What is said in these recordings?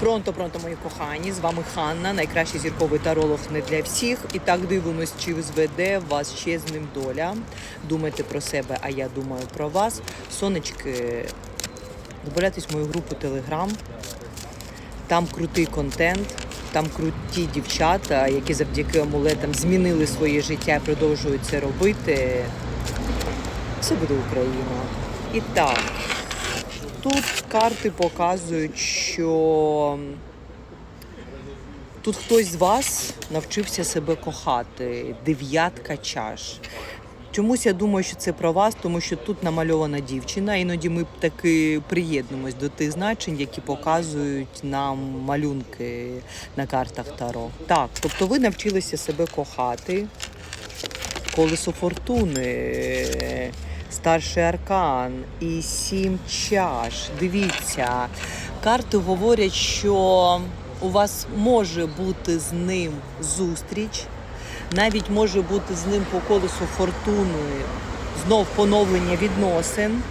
Пронто, пронто, мої кохані. З вами Ханна, найкращий зірковий таролог не для всіх. І так дивимось, чи зведе вас ще з ним доля. Думайте про себе, а я думаю про вас. Сонечки, добавляйтесь в мою групу Телеграм. Там крутий контент, там круті дівчата, які завдяки амулетам змінили своє життя і продовжують це робити. Все буде Україна. І так, тут карти показують, що тут хтось з вас навчився себе кохати. Дев'ятка чаш. Чомусь я думаю, що це про вас, тому що тут намальована дівчина. Іноді ми таки приєднуємось до тих значень, які показують нам малюнки на картах Таро. Так, тобто ви навчилися себе кохати. Колесо фортуни, старший аркан і сім чаш. Дивіться, карти говорять, що у вас може бути з ним зустріч, навіть може бути з ним по колесу фортуни знов поновлення відносин.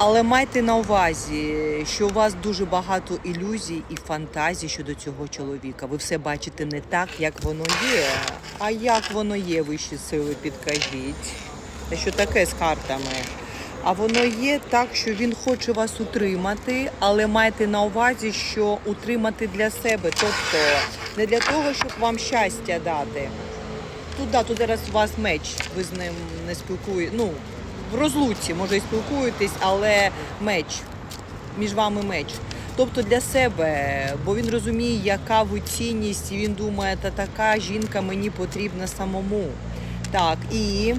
Але майте на увазі, що у вас дуже багато ілюзій і фантазій щодо цього чоловіка. Ви все бачите не так, як воно є. А як воно є, вищі сили, підкажіть. Що таке з картами? А воно є так, що він хоче вас утримати, але майте на увазі, що утримати для себе, тобто не для того, щоб вам щастя дати. Тут да, тут зараз у вас меч, ви з ним не спілкуєте. Ну, в розлуці, може, і спілкуєтесь, але меч. Між вами меч. Тобто для себе, бо він розуміє, яка ви цінність, і він думає, та така жінка мені потрібна самому. Так, і.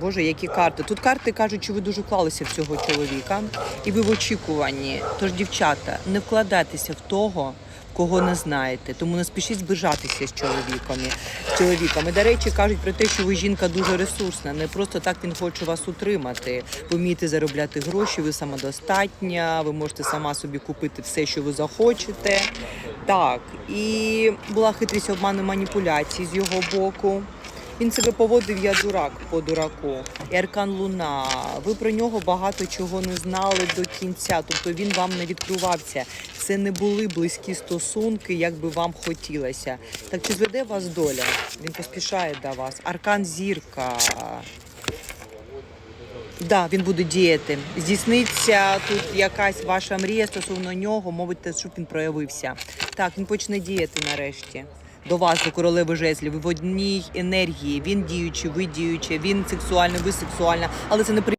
Боже, які карти. Тут карти кажуть, що ви дуже вклалися в цього чоловіка, і ви в очікуванні. Тож, дівчата, не вкладайтеся в того, кого не знаєте. Тому не спішіть збежатися з чоловіками. Чоловіками. До речі, кажуть про те, що ви жінка дуже ресурсна. Не просто так він хоче вас утримати. Ви вмієте заробляти гроші, ви самодостатня, ви можете сама собі купити все, що ви захочете. Так, і була хитрість обману маніпуляцій з його боку. Він себе поводив я дурак по дураку. І Аркан Луна. Ви про нього багато чого не знали до кінця. Тобто він вам не відкривався. Це не були близькі стосунки, як би вам хотілося. Так чи зведе вас доля? Він поспішає до вас. Аркан зірка. Да, він буде діяти. Здійсниться тут якась ваша мрія стосовно нього, мовите, щоб він проявився. Так, він почне діяти нарешті. До вас, до королеви жезлів, в одній енергії. Він діючий, ви діючі, він сексуальний, ви сексуальна, але це не при.